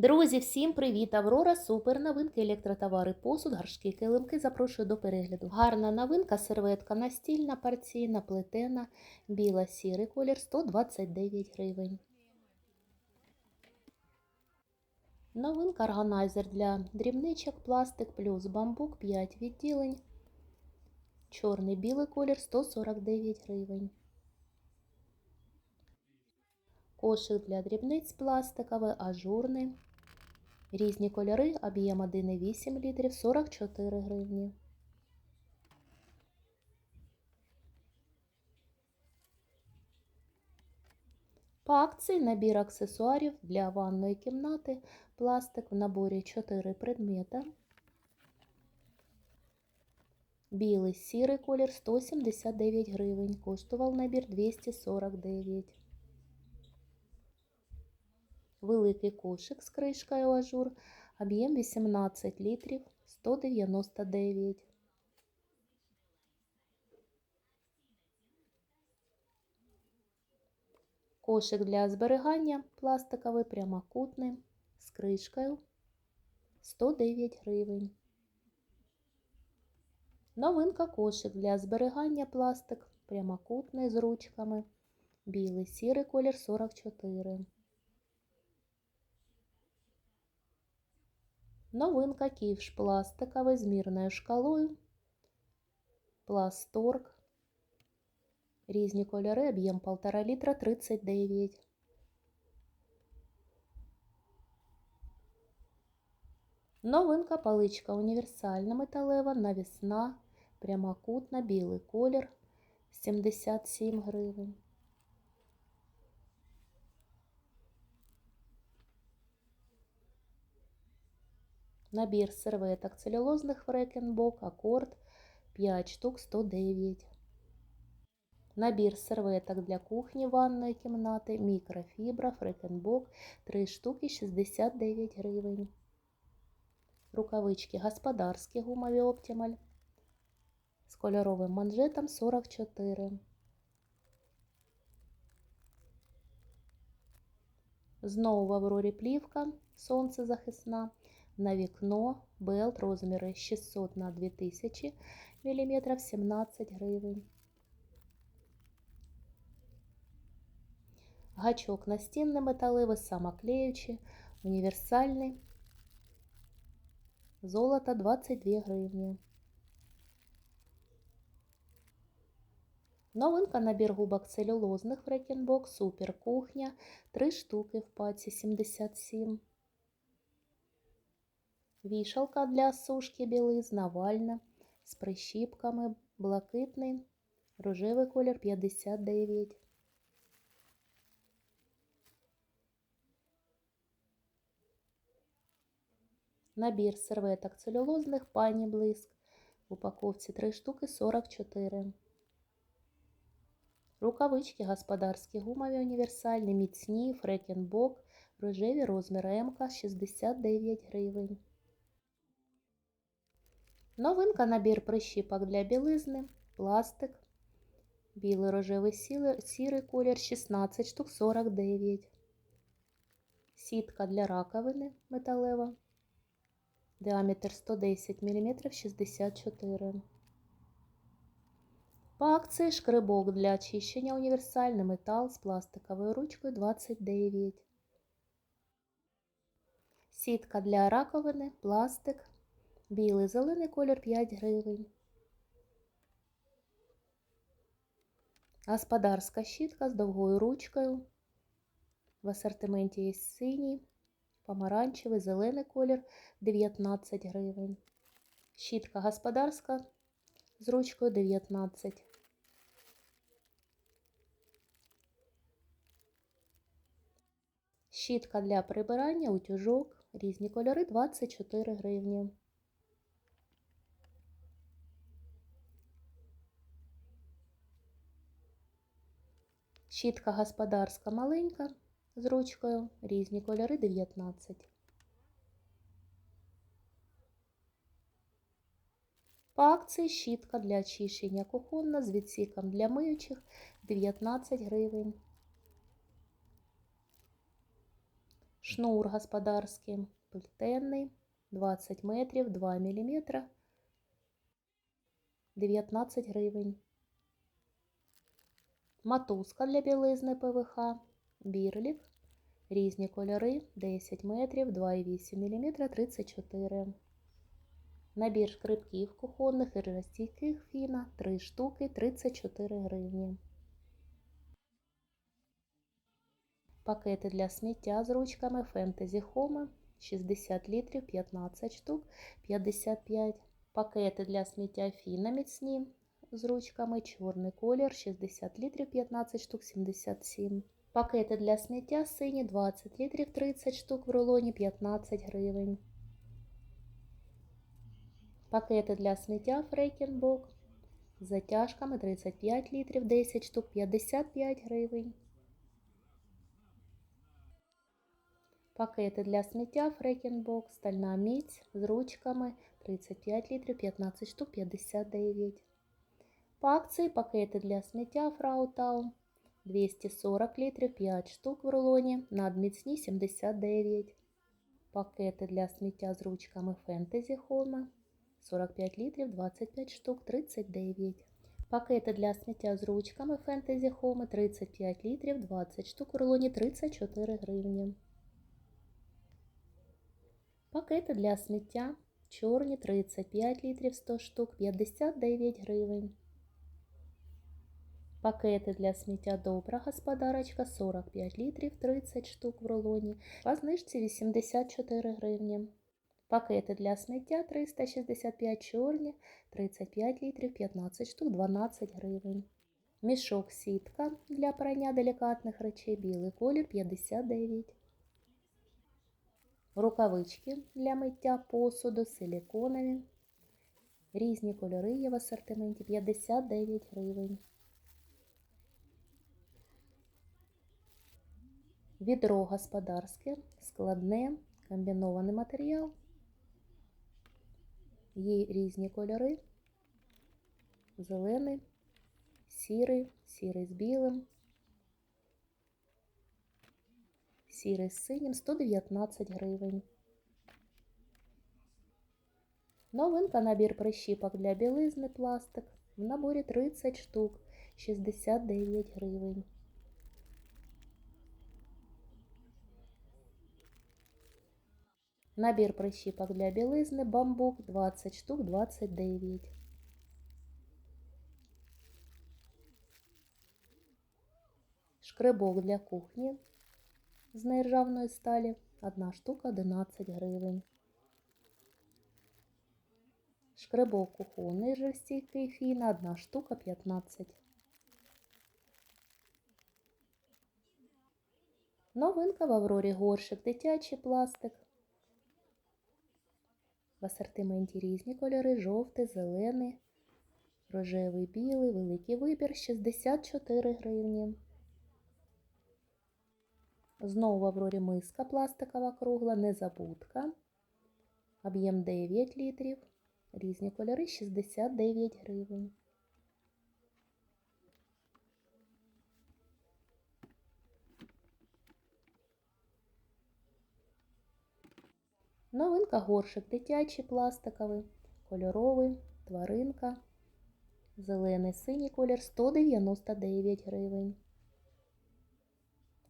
Друзі, всім привіт! Аврора, супер новинки, електротовари, посуд, горшки, килимки. Запрошую до перегляду. Гарна новинка, серветка настільна, парційна, плетена, біла, сірий колір 129 гривень. Новинка органайзер для дрібничок, пластик плюс бамбук 5 відділень. Чорний білий колір 149 гривень. Кошик для дрібниць пластиковий, ажурний. Різні кольори, об'єм 1,8 літрів, 44 гривні. По акції набір аксесуарів для ванної кімнати, пластик в наборі 4 предмета. Білий сірий колір 179 гривень, коштував набір 249 Великий кошик з кришкою ажур, об'єм 18 літрів, 199. Кошик для зберігання пластиковий прямокутний з кришкою 109 гривень. Новинка кошик для зберігання пластик прямокутний з ручками. Білий сірий колір 44. Новинка ківш пластиковий з мірною шкалою. Пласторг. Різні кольори, об'єм 1,5 літра 39. Новинка паличка універсальна металева, навісна, прямокутна, білий колір 77 гривень. Набір серветок целюлозних фрекенбок, акорд 5 штук 109. Набір серветок для кухні ванної кімнати, мікрофібра, фрекенбок 3 штуки 69 гривень. Рукавички господарські гумові Оптималь з кольоровим манжетом 44. Знову в Аврорі плівка сонцезахисна на вікно белт розміри 600 на 2000 мм 17 гривень. Гачок настінний металевий, самоклеючий, універсальний. Золото 22 гривні. Новинка набір губок целюлозних Фрекенбок, супер кухня, 3 штуки в паці 77. Вішалка для сушки білизна, вальна з прищіпками, блакитний, рожевий колір 59. Набір серветок целюлозних пані блиск. В упаковці 3 штуки 44. Рукавички господарські гумові універсальні, міцні, фрекенбок, рожеві розміри МК 69 гривень. Новинка набір прищіпок для білизни, пластик, білий рожевий сірий колір 16 штук 49. Сітка для раковини металева. Діаметр 110 мм 64. По акції шкребок для очищення універсальний метал з пластиковою ручкою 29. Сітка для раковини, пластик, білий зелений колір 5 гривень. Господарська щітка з довгою ручкою. В асортименті є синій, помаранчевий, зелений колір 19 гривень. Щітка господарська з ручкою 19. Щітка для прибирання, утюжок, різні кольори 24 гривні. Щітка господарська маленька з ручкою, різні кольори 19. По акції щітка для очищення кухонна з відсіком для миючих 19 гривень. Шнур господарський, плетенний, 20 метрів, 2 мм, 19 гривень. Матузка для білизни ПВХ, бірлік, різні кольори, 10 метрів, 2,8 мм, 34 Набір шкребків кухонних і розстійких фіна 3 штуки 34 гривні. Пакети для сміття з ручками Fantasy Home 60 літрів 15 штук 55. Пакети для сміття фіна міцні з ручками чорний колір 60 літрів 15 штук 77. Пакети для сміття сині 20 літрів 30 штук в рулоні 15 гривень. Пакети для сміття Фрейкенбок з затяжками 35 літрів 10 штук 55 гривень. Пакети для сміття Фрейкенбок, стальна міць з ручками 35 літрів 15 штук 59. По акції пакети для сміття Фраутау 240 літрів 5 штук в рулоні, надміцні 79. Пакети для сміття з ручками Fantasy Home 45 літрів 25 штук 39. Пакети для сміття з ручками Fantasy Home 35 літрів 20 штук в рулоні 34 гривні. Пакети для сміття чорні 35 літрів 100 штук 59 гривень. Пакети для сміття добра господарочка 45 літрів 30 штук в рулоні. По знижці 84 гривні. Пакети для сміття 365 чорні 35 літрів 15 штук 12 гривень. Мішок сітка для прання делікатних речей білий колір 59 Рукавички для миття посуду силіконові. Різні кольори є в асортименті 59 гривень. Відро господарське, складне, комбінований матеріал. Є різні кольори. Зелений, сірий, сірий з білим, сірий з синім 119 гривень. Новинка набір прищіпок для білизни пластик. В наборі 30 штук 69 гривень. Набір прищіпок для білизни бамбук 20 штук 29. Шкребок для кухні з нержавної сталі 1 штука 11 гривень. Шкребок кухонний жорстійкий фіна 1 штука 15. Новинка в Аврорі горшик дитячий пластик. В асортименті різні кольори жовтий, зелений, рожевий, білий, великий вибір 64 гривні. Знову в Аврорі миска пластикова кругла, незабудка. Об'єм 9 літрів. Різні кольори 69 гривень. Новинка горшик дитячий пластиковий, кольоровий, тваринка, зелений синій колір 199 гривень.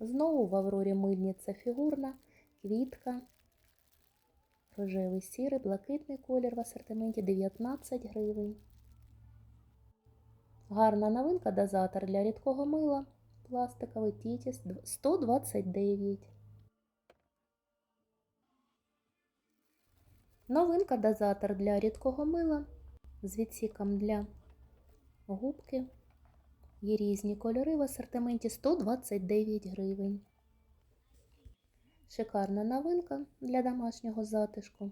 Знову в Аврорі мильниця фігурна, квітка, рожевий сірий, блакитний колір в асортименті 19 гривень. Гарна новинка дозатор для рідкого мила, пластиковий тітіс 129 Новинка дозатор для рідкого мила з відсіком для губки. Є різні кольори в асортименті 129 гривень. Шикарна новинка для домашнього затишку.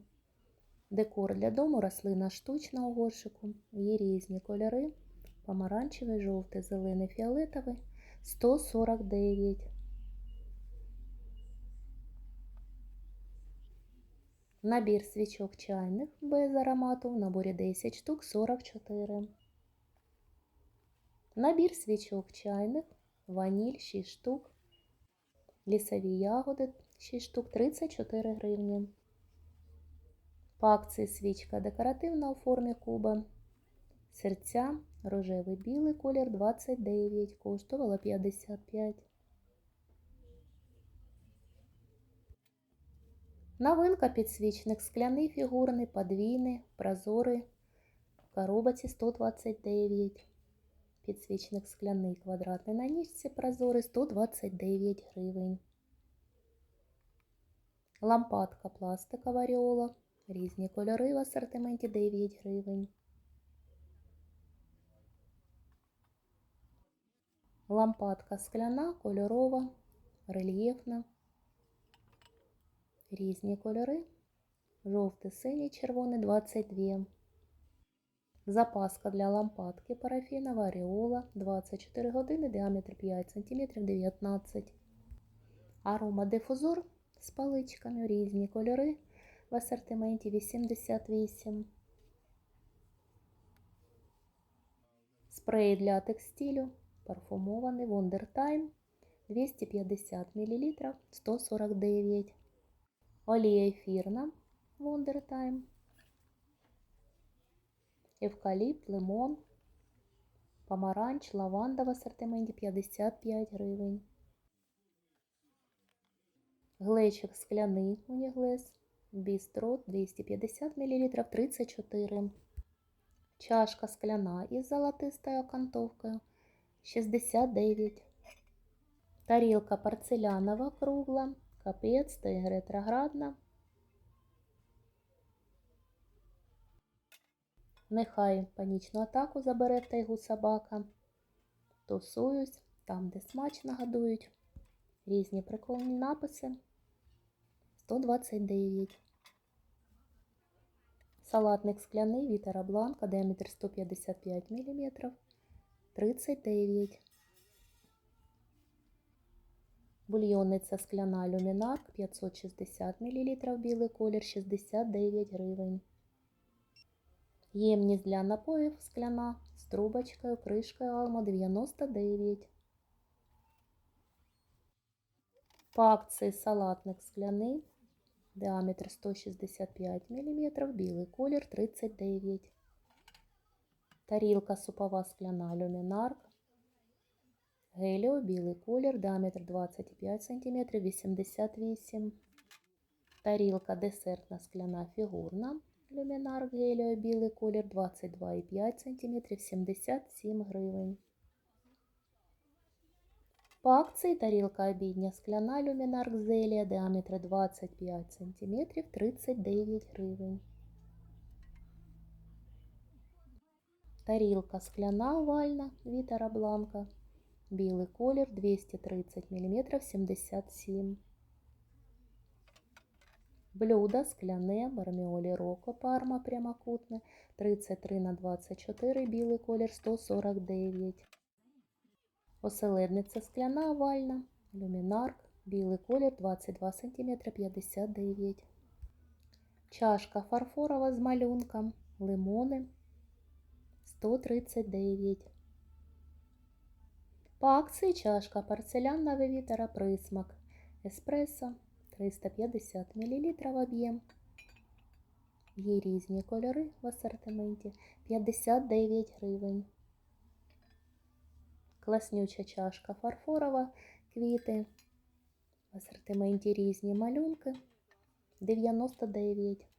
Декор для дому, рослина штучна у горшику. Є різні кольори. Помаранчевий, жовтий, зелений, фіолетовий 149 Набір свічок чайних без аромату в наборі 10 штук 44. Набір свічок чайних, ваніль 6 штук, лісові ягоди 6 штук 34 гривні. По акції свічка декоративна у формі куба. Серця, рожевий білий колір 29, коштувала 55. Новинка підсвічник скляний фігурний, подвійний, прозорий. В коробці 129. Підсвічник скляний квадратний на ніжці прозорий 129 гривень. Лампадка пластикова Ріола. Різні кольори в асортименті 9 гривень. Лампадка скляна, кольорова, рельєфна. Різні кольори. Жовтий, синій, червоний 22. Запаска для лампадки парафінова Аріола 24 години, діаметр 5 см 19 Аромадифузор з паличками, різні кольори в асортименті 88. Спрей для текстилю парфумований Wondertime 250 мл 149 Олія ефірна Wondertime Евкаліпт, лимон, помаранч, лаванда в асортименті 55 гривень. Глечик скляний уніглес, бістрот 250 мл 34. Чашка скляна із золотистою окантовкою 69. Тарілка порцелянова кругла, капець та ретроградна. Нехай панічну атаку забере тайгу собака. Тусуюсь там, де смачно годують. Різні прикольні написи. 129. Салатник скляний Вітера Бланка, діаметр 155 мм. 39. Бульйонниця скляна люмінарк 560 мл. Білий колір 69 гривень. Ємність для напоїв скляна з трубочкою, кришкою Алма 99. По акції салатник скляний, діаметр 165 мм, білий колір 39. Тарілка супова скляна люмінарк. Геліо, білий колір, діаметр 25 см, 88. Тарілка десертна скляна фігурна. Люмінар геліо білий колір 22,5 см 77 гривень. По акції тарілка обідня скляна люмінар Гзелія діаметр 25 см 39 гривень. Тарілка скляна овальна Вітера Бланка. Білий колір 230 мм 77 Блюдо скляне, барміолі Роко, парма прямокутне, 33 на 24, білий колір 149. Оселедниця скляна овальна, люмінарк, білий колір 22 см 59. Чашка фарфорова з малюнком, лимони 139. По акції чашка порцелянна вивітера присмак, еспресо 350 мл об'єм. Є різні кольори в асортименті 59 гривень. Класнюча чашка фарфорова, квіти. В асортименті різні малюнки 99.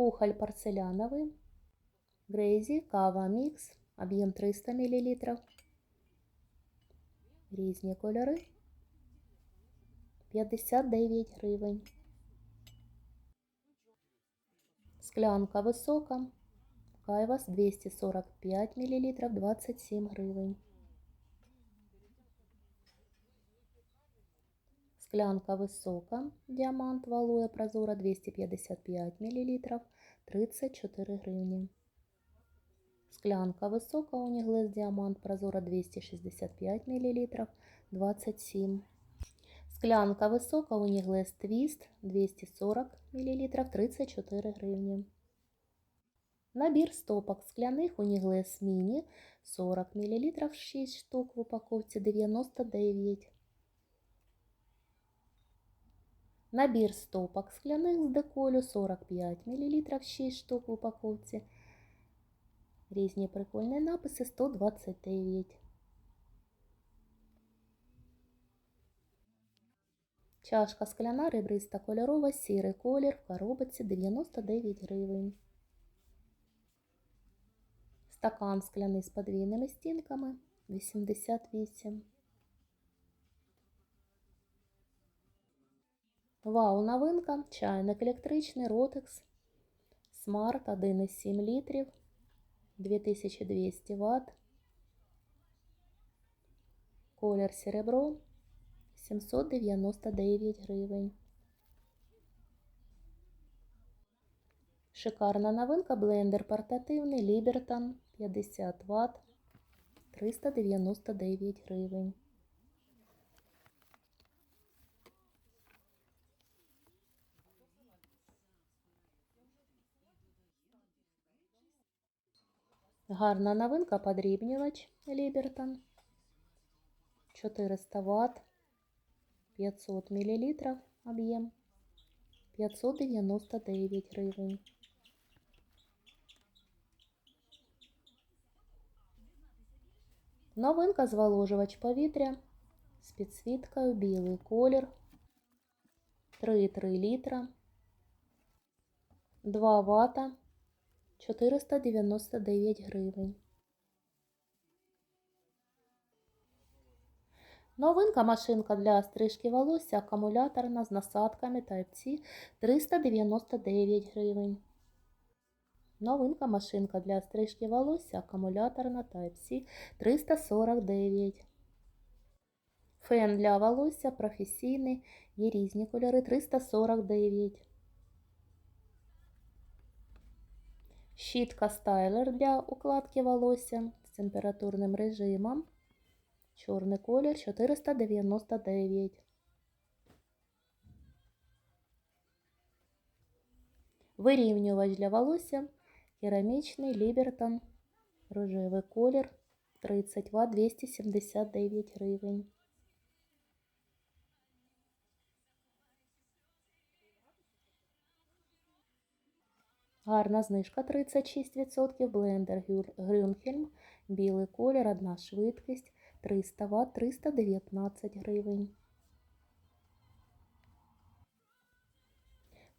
Кухоль порцеляновий. Грейзі, кава мікс об'єм 300 мл. Різні кольори 59 гривень. Склянка висока. Кайвас 245 мл 27 гривень. Склянка висока. Діамант валує прозора 255 мл 34 гривні. Склянка висока уніглес діамант прозора 265 мл 27. Склянка висока уніглес твіст 240 мл 34 гривні. Набір стопок скляних Уніглес Міні 40 мл 6 штук в упаковці 99. Набір стопок скляних з деколю 45 мл 6 штук в упаковці. Різні прикольні написи 129. Чашка скляна ребриста кольорова, сірий колір в коробці 99 гривень. Стакан скляний з подвійними стінками 88. Вау, новинка. Чайник електричний Rotex Smart 1,7 літрів 2200 Вт. Колір серебро 799 гривень. Шикарна новинка блендер портативний Liberton 50 Вт 399 гривень. Гарна новинка подрібнювач Liberton 400 Вт 500 мл об'єм 599 гривень. Новинка зволожувач повітря з підсвіткою білий колір 3,3 літра. 2 вата 499 гривень. Новинка машинка для стрижки волосся акумуляторна з насадками Type-C 399 гривень. Новинка машинка для стрижки волосся акумуляторна Type-C 349. Фен для волосся професійний. Є різні кольори 349. Щітка стайлер для укладки волосся з температурним режимом. Чорний колір 499. Вирівнювач для волосся керамічний Liberton. Рожевий колір 30 Вт 279 гривень. Гарна знижка 36%. Блендер Грюнхельм. Білий колір, одна швидкість 300 Вт 319 гривень.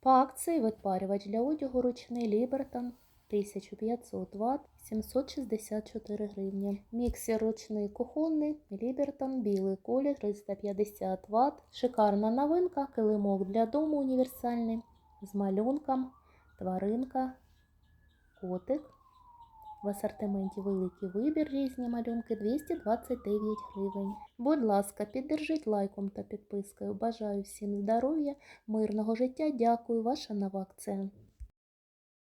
По акції відпарювач для одягу ручний Liberton 1500 Вт 764 гривні. Міксер ручний кухонний Liberton білий колір 350 Вт. Шикарна новинка, килимок для дому універсальний з малюнком, тваринка, котик. В асортименті великий вибір, різні малюнки 229 гривень. Будь ласка, піддержіть лайком та підпискою. Бажаю всім здоров'я, мирного життя. Дякую, ваша нова акція.